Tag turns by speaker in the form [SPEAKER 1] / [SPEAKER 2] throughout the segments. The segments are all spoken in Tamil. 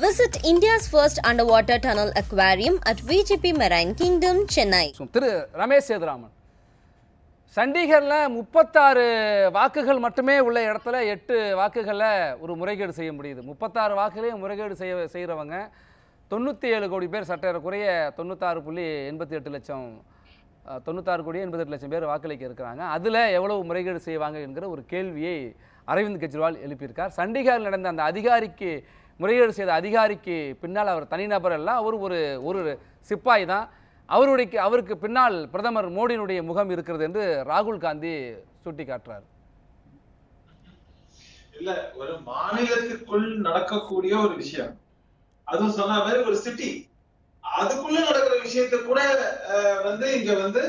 [SPEAKER 1] Visit India's first under water tunnel aquarium at VGP marine kingdom Chennai
[SPEAKER 2] Thiru Ramesh Sethuraman சண்டிகரில் முப்பத்தாறு வாக்குகள் மட்டுமே உள்ள இடத்துல எட்டு வாக்குகளை ஒரு முறைகேடு செய்ய முடியுது. முப்பத்தாறு வாக்குகளையும் முறைகேடு செய்ய செய்கிறவங்க தொண்ணூற்றி ஏழு கோடி பேர் சற்றேறக்குறைய தொண்ணூத்தாறு புள்ளி எண்பத்தி எட்டு லட்சம் அஹ், தொண்ணூத்தாறு கோடி எண்பத்தெட்டு லட்சம் பேர் வாக்களிக்க இருக்கிறாங்க. அதில் எவ்வளவு முறைகேடு செய்வாங்க என்கிற ஒரு கேள்வியை அரவிந்த் கெஜ்ரிவால் எழுப்பியிருக்கார். சண்டிகரில் நடந்த அந்த அதிகாரிக்கு முறைகேடு செய்த அதிகாரிக்கு பின்னால் அவர் தனிநபர் அல்ல அவர் ஒரு ஒரு சிப்பாய் தான். அவருடைய அவருக்கு பின்னால் பிரதமர் மோடியினுடைய முகம் இருக்கிறது என்று ராகுல் காந்தி சுட்டி காட்டுறார்
[SPEAKER 3] இல்ல ஒரு மாநிலத்திற்குள் நடக்கக்கூடிய ஒரு விஷயம். அதுவும் சொன்ன மாதிரி ஒரு சிட்டி அதுக்குள்ள நடக்கிற விஷயத்த கூட வந்து இங்க வந்து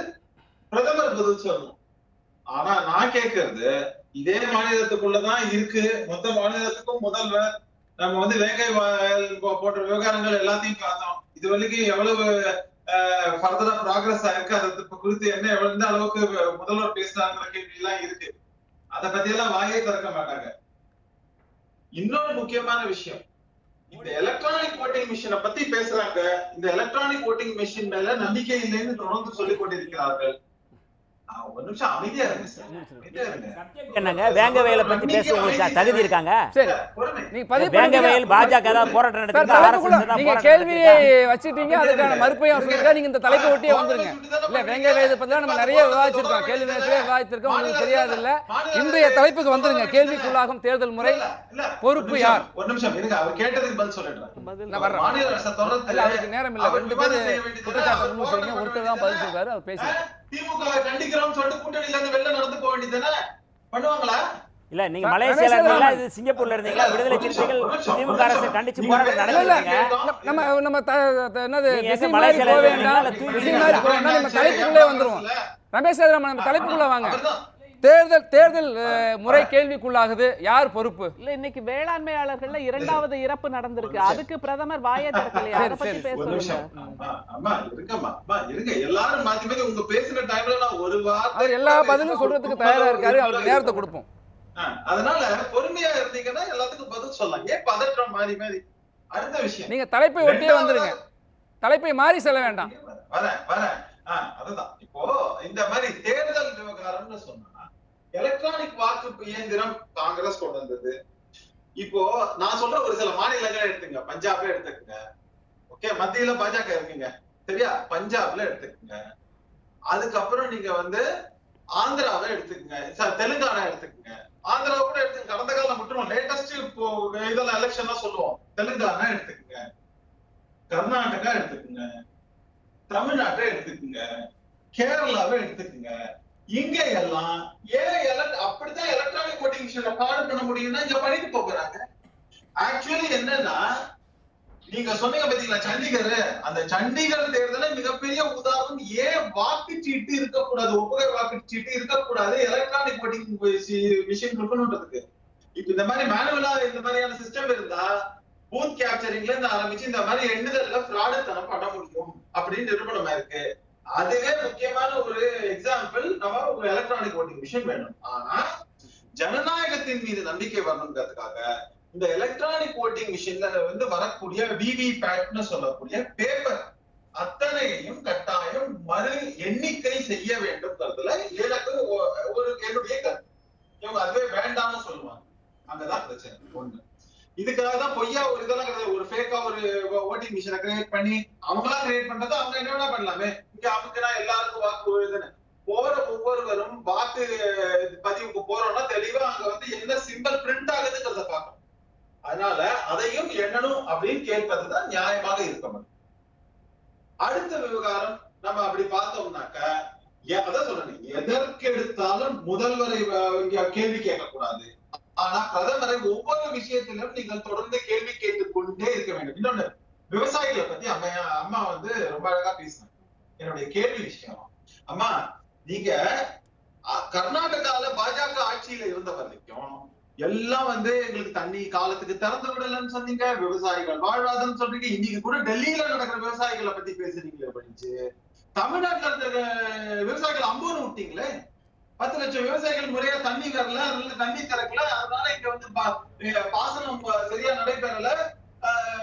[SPEAKER 3] பிரதமர் பதில் சொல்லணும். ஆனா நான் கேட்கறது இதே மாநிலத்துக்குள்ளதான் இருக்கு. மொத்த மாநிலத்துக்கும் முதல்வர் நம்ம வந்து வேங்கை வயல் போன்ற விவகாரங்கள் எல்லாத்தையும் பார்த்தோம். இது வரைக்கும் எவ்வளவு ஃபர்தரா ப்ராக்ரஸ் ஆயிருக்கு அதை குறித்து என்ன எவ்வளவு எந்த அளவுக்கு முதல்வர் பேசுறாங்கிற கேள்வி எல்லாம் இருக்கு. அதை பத்தி எல்லாம் வாயே திறக்க மாட்டாங்க. இன்னொரு முக்கியமான விஷயம். இந்த எலக்ட்ரானிக் ஓட்டிங் மிஷினை பத்தி பேசுறாங்க. இந்த எலக்ட்ரானிக் ஓட்டிங் மிஷின் மேல நம்பிக்கை இல்லைன்னு தொடர்ந்து சொல்லிக் கொண்டிருக்கிறார்கள்.
[SPEAKER 4] என்னங்க வேங்க வயலை பத்தி பேச உங்களுக்கு தகுதி இருக்காங்க?
[SPEAKER 2] சரி.
[SPEAKER 3] பொறுமை.
[SPEAKER 2] நீங்க பதிவு
[SPEAKER 4] வேங்க. வயல் பாஜக போராட்டம்
[SPEAKER 2] நீங்க கேள்வியை வச்சிட்டீங்க அதுக்கான மறுப்பையும் சொல்லிருக்கா நீங்க இந்த தலைப்பை ஒட்டியே வந்துருங்க. இல்ல வேங்க வயதை பத்தி நம்ம நிறைய விவாதிச்சிருக்கோம். கேள்வி நேரத்திலே விவாதித்திருக்கோம். உங்களுக்கு தெரியாது இல்ல இன்றைய தலைப்புக்கு வந்துருங்க. கேள்விக்குள்ளாகும் தேர்தல் முறை. பொறுப்பு யார்?
[SPEAKER 3] ஒரு நிமிஷம் இருங்க. அவர் கேட்டதுக்கு பதில் சொல்லிடுறேன்.
[SPEAKER 2] நான் வர்றேன்.
[SPEAKER 3] மாநில அரசை தொடர்ந்து
[SPEAKER 2] இல்ல அவருக்கு நேரம் இல்ல. ரெண்டு
[SPEAKER 3] விவாதம்
[SPEAKER 2] பேரு
[SPEAKER 3] செய்ய வேண்டியது
[SPEAKER 2] குற்றச்சாட்டு முன் வச்சிருக்கீங்க ஒருத்தர் தான் பதில் சொல்றாரு அவர் பேசுறாரு
[SPEAKER 3] திமுக வை கண்டிக்கிறோம்னு சொல்லிட்டு கூட்டணியில இருந்து வெளில நடந்து போக வேண்டியதுதானே? பண்ணுவாங்களா?
[SPEAKER 4] இல்ல நீங்க மலேசியால இருந்தீங்களா. இது சிங்கப்பூர்ல இருந்தீங்களா? விடுதலை சிறுத்தைகள் திமுக அரசு. கண்டிச்சு போராட்டம்
[SPEAKER 2] இல்ல, நம்ம நம்ம என்னது
[SPEAKER 4] மலேசியால
[SPEAKER 2] போக? வேண்டாம். நம்ம தலைப்புக்குள்ளே வந்துருவோம். ரமேஷ் சேதுராமன் நம்ம தலைப்புக்குள்ள வாங்க. தேர்தல் தேர்தல் முறை கேள்விக்குள்ளாகுது. யார் பொறுப்பு?
[SPEAKER 5] இல்ல இன்னைக்கு வேளாண்மையாளர்கள்ல இரண்டாவது இறப்பு நடந்திருக்கு. அதுக்கு பிரதமர் வாயை திறக்கலையா. அதை பத்தி
[SPEAKER 2] சரி.
[SPEAKER 5] பேச
[SPEAKER 3] ஒரு நிமிஷம்.
[SPEAKER 5] சொல்லுங்க
[SPEAKER 3] அம்மா, அம்மா இருங்கம்மா. அம்மா இருங்க. எல்லாரும் மாத்தி மாத்தி உங்க பேசுற டைம்ல நான் ஒரு வார்த்தை
[SPEAKER 2] அவர் எல்லா பதிலும் சொல்றதுக்கு தயாரா இருக்காரு. அவருக்கு நேரத்தை கொடுப்போம்.
[SPEAKER 3] அதனால பொறுமையா இருந்தீங்கன்னா எல்லாத்துக்கும் பதில் சொல்லலாம். ஏன் பதற்றம் மாறி மாறி? அடுத்த விஷயம்.
[SPEAKER 2] நீங்க தலைப்பை ஒட்டியே வந்துருங்க. தலைப்பை மாறி செல்ல வேண்டாம்.
[SPEAKER 3] வரேன் வரேன். அதுதான். இப்போ இந்த மாதிரி தேர்தல் விவகாரம்னு சொன்னா எலக்ட்ரானிக் வாக்கு இயந்திரம் காங்கிரஸ் கொண்டு வந்தது. இப்போ நான் சொல்ற ஒரு சில மாநிலங்களை எடுத்துங்க. பஞ்சாப்ல எடுத்துக்கங்க. ஓகே மத்தியில பாஜக இருக்குங்க. சரியா? பஞ்சாப்ல எடுத்துக்கங்க. அதுக்கப்புறம் நீங்க வந்து ஆந்திராவை எடுத்துக்கங்க. சார் தெலுங்கானா எடுத்துக்கங்க. ஆந்திராவை கூட எடுத்துங்க. கடந்த காலம் மட்டும் லேட்டஸ்ட் இப்போ இதெல்லாம் எலெக்ஷன்லாம் சொல்லுவோம். தெலுங்கானா எடுத்துக்கங்க. கர்நாடகா எடுத்துக்கங்க. தமிழ்நாட்டை எடுத்துக்கங்க. கேரளாவை எடுத்துக்கங்க. இங்க எல்லாம் ஏன் elect- அப்படித்தான் எலக்ட்ரானிக் ஓட்டிங் மிஷினை பாடு பண்ண முடியும்னா இங்க பண்ணிட்டு போகிறாங்க ஆக்சுவலி என்னன்னா நீங்க சொன்னீங்க பாத்தீங்களா சண்டிகர்? அந்த சண்டிகர் தேர்தல மிகப்பெரிய உதாரணம் ஏன் வாக்குச்சீட்டு இருக்கக்கூடாது ஒப்புகை வாக்குச்சீட்டு இருக்கக்கூடாது எலக்ட்ரானிக் ஓட்டிங் மிஷின் இருக்கணும்ன்றதுக்கு இப்ப இந்த மாதிரி மேனுவலா இந்த மாதிரியான சிஸ்டம் இருந்தா பூத் கேப்சரிங்ல இருந்து ஆரம்பிச்சு இந்த மாதிரி எண்ணுதல்ல ஃப்ராடுத்தனம் பண்ண முடியும் அப்படின்னு நிரூபணமா இருக்கு. அதுவே முக்கியமான ஒரு ஒரு எலக்ட்ரானிக் ஓட்டிங் மிஷின் வேணும். ஆனா ஜனநாயகத்தின் மீது நம்பிக்கை வரணுங்கிறதுக்காக இந்த எலக்ட்ரானிக் ஓட்டிங் மிஷின்ல வந்து வரக்கூடிய விவி பேட்னு சொல்லக்கூடிய பேப்பர் அத்தனையையும் கட்டாயம் மறு எண்ணிக்கை செய்ய வேண்டும்ங்கிறதுல எனக்கு ஒரு என்னுடைய கருத்து. இவங்க அதுவே வேண்டாம்னு சொல்லுவாங்க. அங்கதான் பிரச்சனை. ஒண்ணு. இதுக்காக தான் பொய்யா ஒரு இதெல்லாம் கிடையாது. ஒரு ஃபேக்கா ஒரு ஓட்டிங் மிஷினை கிரியேட் பண்ணி அவங்களா கிரியேட் பண்றது அவங்க என்ன பண்ணலாமே. இங்க அவங்க எல்லாருக்கும் வாக்கு விழுதுன்னு போற ஒவ்வொருவரும் வாக்கு பதிவுக்கு போறோம்னா தெளிவா அங்க வந்து என்ன சிம்பிள் பிரிண்ட் ஆகுதுங்கிறத பார்க்கணும். அதனால அதையும் எண்ணணும் அப்படின்னு கேட்பதுதான் நியாயமாக இருக்க முடியும். அடுத்த விவகாரம் நம்ம அப்படி பார்த்தோம்னாக்க எ- அதான் சொல்றேன் எதற்கு எடுத்தாலும் முதல்வரை கேள்வி கேட்கக்கூடாது. ஆனா பிரதமரை ஒவ்வொரு விஷயத்திலும் நீங்கள் தொடர்ந்து கேள்வி கேட்டுக் கொண்டே இருக்க வேண்டும். இன்னொன்னு விவசாயிகளை பத்தி அம்மா அம்மா வந்து ரொம்ப அழகா பேசினாங்க. என்னுடைய கேள்வி விஷயம். அம்மா நீங்க கர்நாடகால பாஜக ஆட்சியில இருந்த வரைக்கும் எல்லாம் வந்து எங்களுக்கு தண்ணி காலத்துக்கு திறந்து விடலன்னு சொன்னீங்க விவசாயிகள் வாழ்வாதாரம் சொல்றீங்க. இன்னைக்கு கூட டெல்லியில நடக்கிற விவசாயிகளை பத்தி பேசுறீங்களே படிச்சு. தமிழ்நாட்டுல இருக்கிற விவசாயிகள் அம்போன்னு விட்டீங்களே? பத்து லட்சம் விவசாயிகள் முறையா தண்ணி வரல அதனால தண்ணி திறக்கல அதனால இங்க வந்து பா- பாசனம் சரியா நடைபெறல.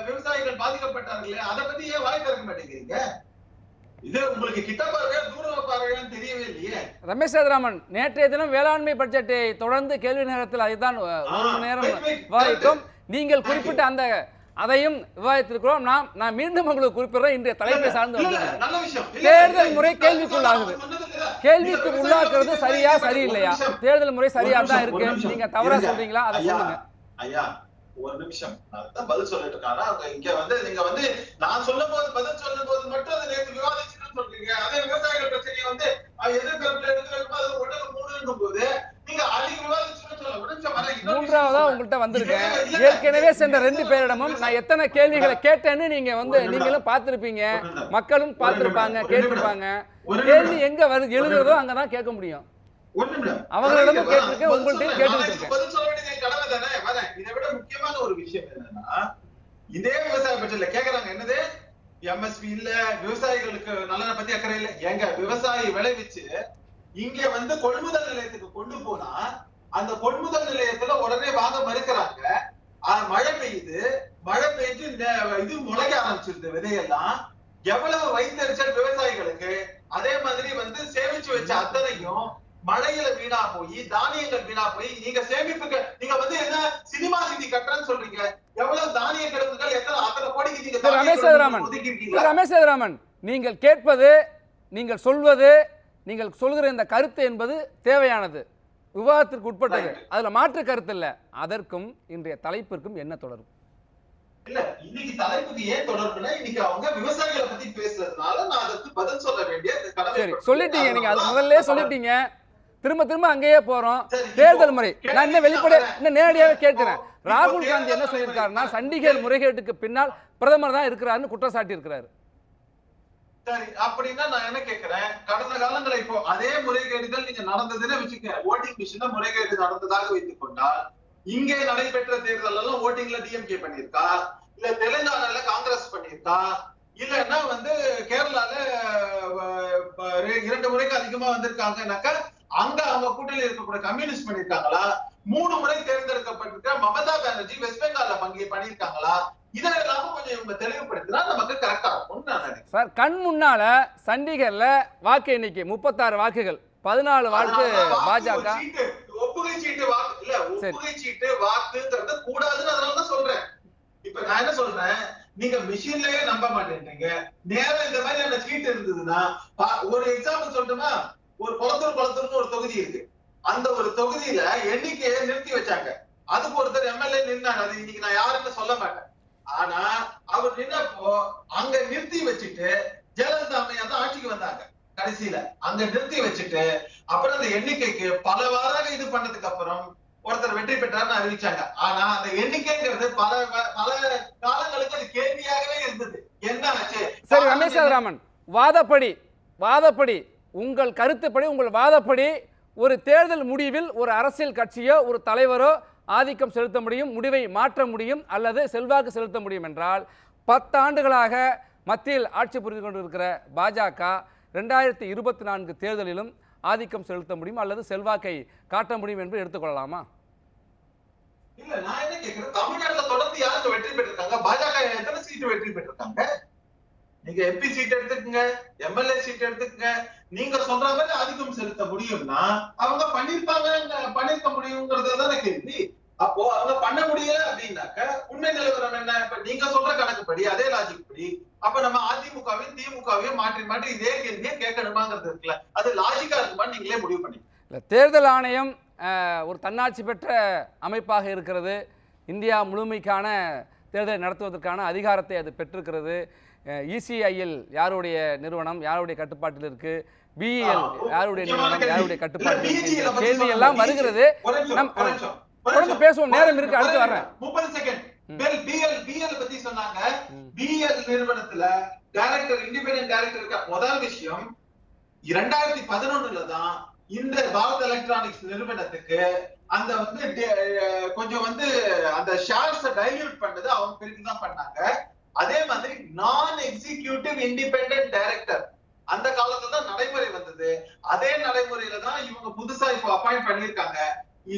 [SPEAKER 3] விவசாயிகள் பாதிக்கப்பட்டார்களே அதை பத்தி ஏன் வாய் திறக்க மாட்டேங்கிறீங்க?
[SPEAKER 2] ரமேஷ் சேதுராமன் நேற்றைய தினம் வேளாண்மை பட்ஜெட்டை தொடர்ந்து கேள்வி நேரத்தில் அதுதான் ஒரு நேரம் விவாதித்தோம். நீங்கள். குறிப்பிட்ட அந்த அதையும் விவாதித்திருக்கிறோம். நாம் நான் மீண்டும் உங்களுக்கு குறிப்பிடுறேன். இன்றைய தலைப்பை சார்ந்து தேர்தல் முறை கேள்விக்குள்ளாகுது. கேள்விக்கு உள்ளாக்குறது சரியா சரியில்லையா. தேர்தல் முறை சரியா தான் இருக்கு. நீங்க தவறா. சொல்றீங்களா? அதை சொல்லுங்க.
[SPEAKER 3] ஐயா. ஒரு நிமிஷம். நான் தான் பதில் சொல்லிட்டு இருக்காங்க அவங்க இங்க வந்து நீங்க வந்து நான் சொல்லும் போது பதில் சொல்லும் போது மட்டும் அதை நேற்று விவாதிச்சுன்னு சொல்றீங்க. அதே விவசாயிகள் பிரச்சனையை வந்து அது எதிர்கருப்புல எடுத்து வைக்கும்போது அது ஒண்ணுக்கு மூணுன்னும் போது நீங்க அதிக விவாதிச்சுன்னு சொல்ல
[SPEAKER 2] மூன்றாவதா உங்கள்கிட்ட வந்திருக்கேன். ஏற்கனவே சென்ற ரெண்டு பேரிடமும் நான் எத்தனை கேள்விகளை கேட்டேன்னு நீங்க வந்து. நீங்களும் பார்த்திருப்பீங்க. மக்களும் பார்த்திருப்பாங்க கேட்டிருப்பாங்க. கேள்வி. எங்க வருது? எழுதுறதோ அங்கதான் கேட்க முடியும். அவங்களிடமும் கேட்டிருக்கேன்.
[SPEAKER 3] பதில் சொல்ல வேண்டியது கடமை தானே? இதை விட முக்கியமான ஒரு விஷயம் என்னன்னா இதே விவசாய பட்ஜெட்ல கேக்குறாங்க என்னது? எம்எஸ்பி இல்ல விவசாயிகளுக்கு நலனை பத்தி அக்கறை இல்ல. எங்க விவசாயி விளைவிச்சு இங்க வந்து கொள்முதல் நிலையத்துக்கு கொண்டு போனா அந்த கொள்முதல் நிலையத்துல உடனே வாங்க மறுக்கிறாங்க. மழை பெய்யுது. மழை பெய்ஞ்சு இந்த இது முளைக்க ஆரம்பிச்சிருது விதையெல்லாம். எவ்வளவு வைத்தறிச்சல் விவசாயிகளுக்கு? அதே மாதிரி வந்து சேமிச்சு வச்ச அத்தனையும் மழையில வீணா போய் தானியங்கள் வீணா போய் நீங்க சேமிப்புக்கு நீங்க வந்து என்ன சினிமா சிட்டி கட்டுறேன்னு சொல்றீங்க? எவ்வளவு தானிய கிடங்குகள் எத்தனை அத்தனை கோடிக்கு நீங்க
[SPEAKER 2] ரமேஷ் சேதுராமன். ரமேஷ் சேதுராமன். நீங்கள் கேட்பது நீங்கள் சொல்வது நீங்கள் சொல்கிற இந்த கருத்து என்பது தேவையானது. விவாதத்திற்கு உட்பட்டது. அதுல மாற்று கருத்து இல்ல. அதற்கும் இன்றைய தலைப்பிற்கும் என்ன தொடர்பு?
[SPEAKER 3] இல்ல இன்னைக்கு தலைப்புக்கு ஏன் தொடர்புனா இன்னைக்கு அவங்க விவசாயிகளை பத்தி பேசுறதுனால நான் அதற்கு பதில் சொல்ல வேண்டிய
[SPEAKER 2] சரி சொல்லிட்டீங்க நீங்க. அது முதல்ல சொல்லிட்டீங்க. திரும்ப திரும்ப அங்கேயே போறோம். தேர்தல் முறை. நான் இன்னும் வெளிப்படையா இன்னும் நேரடியாவே
[SPEAKER 3] இப்போ-
[SPEAKER 2] கேட்கிறேன் ராகுல் காந்தி என்ன சொல்லியிருக்காருன்னா சண்டிகர் முறைகேட்டுக்கு பின்னால் பிரதமர் தான் இருக்கிறாருன்னு குற்றம் சாட்டி இருக்கிறாரு.
[SPEAKER 3] சரி அப்படின்னா நான் என்ன கேக்குறேன் கடந்த காலங்கள இப்போ அதே முறைகேடுகள் நீங்க நடந்ததுன்னு வச்சுக்க ஓட்டிங் மிஷின்ல முறைகேடு நடந்ததாக வைத்துக் கொண்டால் இங்கே நடைபெற்ற தேர்தல் எல்லாம் ஓட்டிங்ல டிஎம்கே பண்ணிருக்கா இல்ல தெலுங்கானால காங்கிரஸ் பண்ணிருக்கா இல்லன்னா வந்து கேரளால இரண்டு முறைக்கு அதிகமா வந்திருக்காங்கனாக்கா அங்க அவங்க கூட்டணியில் இருக்கக்கூடிய கம்யூனிஸ்ட் பண்ணிருக்காங்களா மூணு முறை தேர்ந்தெடுக்கப்பட்டிருக்க மமதா பானர்ஜி வெஸ்ட் பெங்கால்ல பங்கு பண்ணிருக்காங்களா இதெல்லாம் கொஞ்சம் இவங்க தெளிவுபடுத்தினா நமக்கு கரெக்டா நினைக்கிறேன்
[SPEAKER 2] சார் கண் முன்னால சண்டிகர்ல வாக்கு எண்ணிக்கை முப்பத்தாறு வாக்குகள். பதினாலு வாக்கு பாஜக.
[SPEAKER 3] ஒப்புகை சீட்டு வாக்கு இல்ல. ஒப்புகை சீட்டு வாக்குங்கிறது கூடாதுன்னு அதனால தான் சொல்றேன். இப்ப நான் என்ன சொல்றேன்? நீங்க மிஷின்லயே நம்ப மாட்டேன்றீங்க. நேரா இந்த மாதிரியான சீட்டு இருந்ததுன்னா ஒரு எக்ஸாம்பிள் சொல்லட்டுமா? ஒரு குளத்தூர் குளத்தூர்னு ஒரு தொகுதி இருக்கு. அந்த ஒரு தொகுதியில எண்ணிக்கையை நிறுத்தி வச்சாங்க. அதுக்கு ஒருத்தர் எம்எல்ஏ நின்னாரு. அது இன்னைக்கு நான் யாருன்னு சொல்ல மாட்டேன். ஆனா அவர் நின்னப்போ அங்க நிறுத்தி வச்சுட்டு ஜெயலலிதா அம்மையா தான் ஆட்சிக்கு வந்தாங்க. கடைசியில அங்க நிறுத்தி வச்சுட்டு அப்புறம் அந்த எண்ணிக்கைக்கு பல வாரம் இது பண்ணதுக்கு அப்புறம் ஒருத்தர் வெற்றி பெற்றார்னு அறிவிச்சாங்க. ஆனா அந்த எண்ணிக்கைங்கிறது பல பல காலங்களுக்கு அது கேள்வியாகவே இருந்தது. என்ன ஆச்சு?
[SPEAKER 2] சரி ரமேஷ் சேதுராமன் வாதப்படி வாதப்படி உங்கள் கருத்துப்படி உங்கள் வாதப்படி ஒரு தேர்தல் முடிவில் ஒரு அரசியல் கட்சியோ ஒரு தலைவரோ ஆதிக்கம் செலுத்த முடியும் முடிவை மாற்ற முடியும் அல்லது செல்வாக்கு செலுத்த முடியும் என்றால் பத்தாண்டுகளாக மத்தியில் ஆட்சி புரிந்து கொண்டிருக்கிற பாஜக ரெண்டாயிரத்தி இருபத்தி நான்கு தேர்தலிலும் ஆதிக்கம் செலுத்த முடியும் அல்லது செல்வாக்கை காட்ட முடியும் என்று எடுத்துக்கொள்ளலாமா
[SPEAKER 3] இல்ல நான் என்ன கேக்குறேன்? தமிழ்நாட்டில் தொடர்ந்து யாருக்கு வெற்றி பெற்றிருக்காங்க? பாஜக எத்தனை சீட்டு வெற்றி பெற்றிருக்காங்க? நீங்க எம்பி சீட் எடுத்துக்கங்க எம்எல்ஏ சீட் எடுத்துக்கங்க. நீங்க சொல்ற மாதிரி ஆதிக்கம் செலுத்த முடியும்னா அவங்க பண்ணிருப்பாங்க பண்ணிருக்க முடியுங்கிறது தானே கேள்வி. அப்போ அவங்க பண்ண முடியல அப்படின்னாக்க உண்மை நிலவரம் என்ன? இப்ப நீங்க சொல்ற கணக்குப்படி அதே லாஜிக் படி அப்ப நம்ம அதிமுகவையும் திமுகவையும் மாற்றி மாற்றி இதே கேள்வியே கேட்கணுமாங்கிறது இருக்குல்ல. அது லாஜிக்கா இருக்குமான்னு நீங்களே முடிவு பண்ணி.
[SPEAKER 2] இல்ல தேர்தல் ஆணையம் அஹ், ஒரு தன்னாட்சி பெற்ற அமைப்பாக இருக்கிறது. இந்தியா முழுமைக்கான தேர்தலை நடத்துவதற்கான அதிகாரத்தை அது பெற்றிருக்கிறது. இசிஐஎல் யாருடைய நிறுவனம் யாருடைய கட்டுப்பாட்டில் இருக்கு? பிஇஎல் யாருடைய நிறுவனம் யாருடைய கட்டுப்பாட்டில் கேள்வி எல்லாம் வருகிறது. நம்- தொடர்ந்து பேசுவோம். நேரம் இருக்கு. அடுத்து வர்றேன்.
[SPEAKER 3] முப்பது செகண்ட். பிஎல் பிஎல் பத்தி சொன்னாங்க. பிஎல் நிறுவனத்துல டைரக்டர் இண்டிபெண்டன்ட் டைரக்டர் இருக்க முதல் விஷயம் இரண்டாயிரத்தி பதினொன்னுல தான் இந்த பாரத் எலக்ட்ரானிக்ஸ் நிறுவனத்துக்கு அந்த வந்து கொஞ்சம் வந்து அந்த ஷேர்ஸ் டைல்யூட் பண்ணது அவங்க பிரிவு தான் பண்ணாங்க. அதே மாதிரி நான் எக்ஸிகியூட்டிவ் இண்டிபெண்டன்ட் டைரக்டர் அந்த காலத்துல தான் நடைமுறை வந்தது. அதே நடைமுறையில தான் இவங்க புதுசா இப்போ அப்பாயிண்ட் பண்ணிருக்காங்க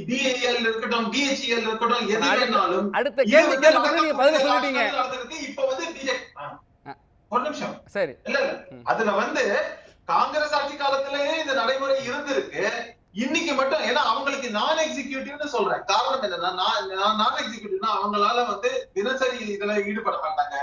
[SPEAKER 3] பிஏஎல் இருக்கட்டும் பிஹெச்இஎல் இருக்கட்டும் எது வேணாலும்
[SPEAKER 2] அடுத்த கேள்வி
[SPEAKER 3] வந்து
[SPEAKER 2] கேட்கறதுக்கு நீங்க பதில்
[SPEAKER 3] நடக்க
[SPEAKER 2] சொல்லிட்டீங்க.
[SPEAKER 3] நடந்திருக்கு. இப்ப வந்து
[SPEAKER 2] சரி.
[SPEAKER 3] இல்ல இல்ல. அதுல வந்து காங்கிரஸ் ஆட்சி காலத்திலேயே இந்த நடைமுறை இருந்திருக்கு இன்னைக்கு மட்டும் ஏன்னா அவங்களுக்கு நான் எக்ஸிகியூட்டிவ்னு சொல்றேன். காரணம் என்னன்னா நான் நான் எக்ஸிகியூட்டிவ்னா அவங்களால வந்து தினசரி இதுல ஈடுபட மாட்டாங்க.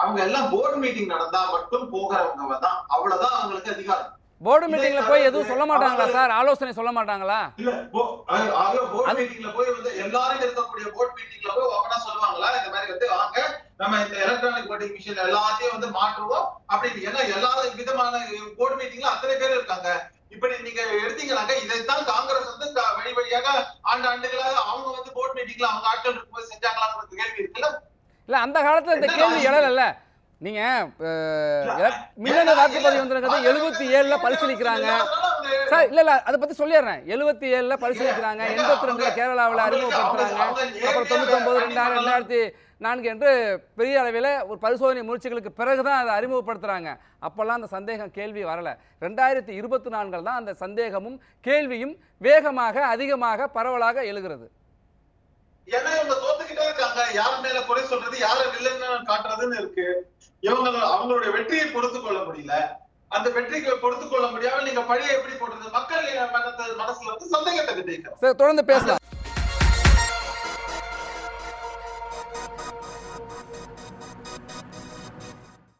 [SPEAKER 3] அவங்க எல்லாம் போர்டு மீட்டிங் நடந்தா மட்டும் போகிறவங்க தான். அவ்வளவுதான் அவங்களுக்கு அதிகாரம்.
[SPEAKER 2] போர்டு மீட்டிங்ல போய் எதுவும் சொல்ல மாட்டாங்களா சார்? ஆலோசனை சொல்ல மாட்டாங்களா?
[SPEAKER 3] இல்ல போர்டு மீட்டிங்ல போய் வந்து எல்லாரும் இருக்கக்கூடிய போர்டு மீட்டிங்ல போய் ஓப்பனா சொல்லுவாங்களா? இந்த மாதிரி வந்து வாங்க நம்ம இந்த எலக்ட்ரானிக் voting மிஷின் எல்லாத்தையும் வந்து மாற்றுவோம். அப்படின்னு ஏன்னா எல்லா விதமான போர்டு மீட்டிங்ல அத்தனை பேர் இருக்காங்க. இப்படி நீங்க எடுத்தீங்கன்னாக்க இதைத்தான் காங்கிரஸ் வந்து ஆண்டு ஆண்டுகளாக அவங்க வந்து போர்டு மீட்டிங்ல அவங்க ஆட்கள் இருக்கும்போது செஞ்சாங்களான்னு கேள்வி இருக்குல்ல?
[SPEAKER 2] இல்ல அந்த காலத்துல இந்த கேள்வி எழல நீங்க மின்னணு வாக்குப்பதிவு வந்துருக்கிறது எழுபத்தி ஏழுல பரிசீலிக்கிறாங்க. சார் இல்ல இல்ல அதை பத்தி சொல்லிடுறேன். எழுபத்தி ஏழுல பரிசீலிக்கிறாங்க. எண்பத்தி ரெண்டுல கேரளாவில் அறிமுகப்படுத்துறாங்க. அப்புறம் தொண்ணூத்தொன்பது ரெண்டாயிரம் ரெண்டாயிரத்தி நான்கு என்று பெரிய அளவில் ஒரு பரிசோதனை முயற்சிகளுக்கு பிறகுதான் அதை அறிமுகப்படுத்துறாங்க. அப்பெல்லாம் அந்த சந்தேகம் கேள்வி வரல. ரெண்டாயிரத்தி இருபத்தி நான்கில் தான் அந்த சந்தேகமும் கேள்வியும் வேகமாக அதிகமாக பரவலாக எழுகிறது.
[SPEAKER 3] ஏன்னா இவங்க தோத்துக்கிட்டே இருக்காங்க. யார் மேல குறை சொல்றது யார வில்லன்னு காட்டுறதுன்னு இருக்கு. இவங்க அவங்களுடைய வெற்றியை பொறுத்து கொள்ள முடியல. அந்த வெற்றிகளை பொறுத்து கொள்ள முடியாம நீங்க பழியை எப்படி போடுறது மக்கள் மனசுல வந்து சந்தேகத்தை கிட்டே
[SPEAKER 2] சார் தொடர்ந்து பேசலாம்.